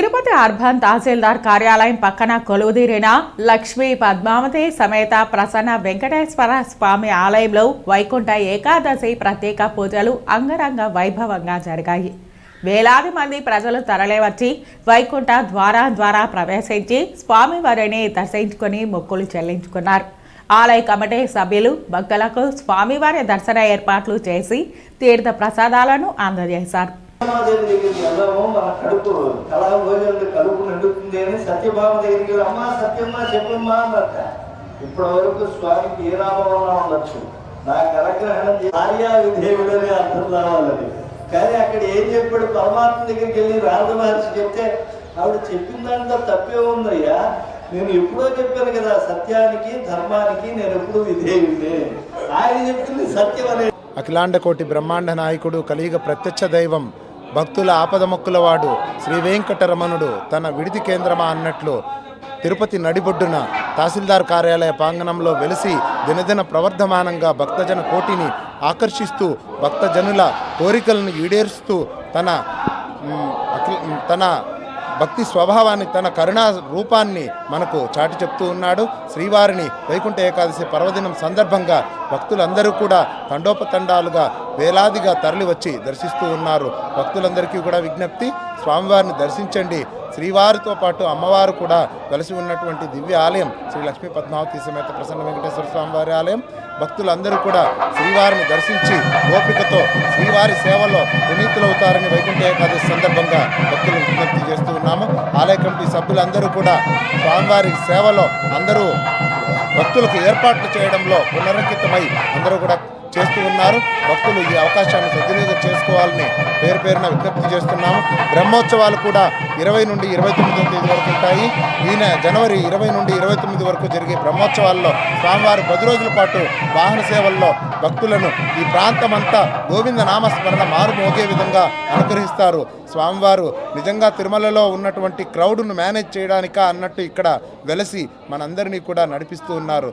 Tirupati urban తహసీల్దార్ కార్యాలయం పక్కన కొలువుదీరిన లక్ష్మీ పద్మావతి సమేత ప్రసన్న వెంకటేశ్వర స్వామి ఆలయంలో వైకుంఠ ఏకాదశి ప్రత్యేక పూజలు అంగరంగ వైభవంగా జరిగాయి. వేలాది మంది ప్రజలు తరలివచ్చి వైకుంఠ ద్వారా ద్వారా ప్రవేశించి స్వామివారిని దర్శించుకొని మొక్కులు చెల్లించుకున్నారు. ఆలయ కమిటీ సభ్యులు భక్తులకు స్వామివారి దర్శన ఏర్పాట్లు చేసి తీర్థ ప్రసాదాలను అందజేశారు. సత్యభామాదేవి దగ్గరికి వెళ్దాము మన కడుపు కళా భోజనం కడుపు నిండుతుంది అని సత్యభామ దగ్గరికి అమ్మా సత్యమ్మా చెప్పమ్మా అన్నట్ట ఇప్పటి వరకు స్వామికి ఏ నామన్నా ఉండొచ్చు. నాకు అనుగ్రహణం చే- ఆర్యా అర్థం రావాలని కానీ అక్కడ ఏం చెప్పాడు? పరమాత్మ దగ్గరికి వెళ్ళి రాధ మహర్షి చెప్తే ఆవిడ చెప్పిన దాంట్లో తప్పే ఉందయ్యా. నేను ఎప్పుడో చెప్పాను కదా సత్యానికి ధర్మానికి నేను ఎప్పుడు విధేయుడే ఆయన చెప్తుంది సత్యం అనే అఖిలాండకోటి బ్రహ్మాండ నాయకుడు కలియుగ ప్రత్యక్ష దైవం భక్తుల ఆపదమొక్కులవాడు శ్రీ వెంకటరమణుడు తన విడిది కేంద్రమా అన్నట్లు తిరుపతి నడిబొడ్డున తహసీల్దార్ కార్యాలయ ప్రాంగణంలో వెలిసి దినదిన ప్రవర్ధమానంగా భక్తజన కోటిని ఆకర్షిస్తూ భక్తజనుల కోరికలను ఈడేరుస్తూ తన తన భక్తి స్వభావాన్ని తన కరుణా రూపాన్ని మనకు చాటి చెప్తూ ఉన్నాడు. శ్రీవారిని వైకుంఠ ఏకాదశి పర్వదినం సందర్భంగా భక్తులందరూ కూడా తండోపతండాలుగా వేలాదిగా తరలి వచ్చి దర్శిస్తూ ఉన్నారు. భక్తులందరికీ కూడా విజ్ఞప్తి స్వామివారిని దర్శించండి. శ్రీవారితో పాటు అమ్మవారు కూడా కలిసి ఉన్నటువంటి దివ్య ఆలయం శ్రీ లక్ష్మీ పద్మావతి సమేత ప్రసన్న వెంకటేశ్వర స్వామివారి ఆలయం. భక్తులందరూ కూడా శ్రీవారిని దర్శించి ఓపికతో శ్రీవారి సేవలో వినీతులవుతారని వైకుంఠ ఏకాదశి సందర్భంగా భక్తులు విజ్ఞప్తి చేస్తూ ఆలయ కమిటీ సభ్యులందరూ కూడా స్వామివారి సేవలో అందరూ భక్తులకు ఏర్పాట్లు చేయడంలో పునరంకితమై అందరూ కూడా చేస్తూ ఉన్నారు. భక్తులు ఈ అవకాశాన్ని సద్వినియోగం చేసుకోవాలని పేరు పేరున విజ్ఞప్తి చేస్తున్నాము. బ్రహ్మోత్సవాలు కూడా ఇరవై నుండి ఇరవై తొమ్మిదో తేదీ వరకు ఉంటాయి. ఈయన జనవరి ఇరవై నుండి ఇరవై తొమ్మిది వరకు జరిగే బ్రహ్మోత్సవాల్లో స్వామివారు పది రోజుల పాటు వాహన సేవల్లో భక్తులను ఈ ప్రాంతమంతా గోవింద నామస్మరణ మారు మోగే విధంగా అనుగ్రహిస్తారు. స్వామివారు నిజంగా తిరుమలలో ఉన్నటువంటి క్రౌడ్ను మేనేజ్ చేయడానికా అన్నట్టు ఇక్కడ వెలసి మనందరినీ కూడా నడిపిస్తూ ఉన్నారు.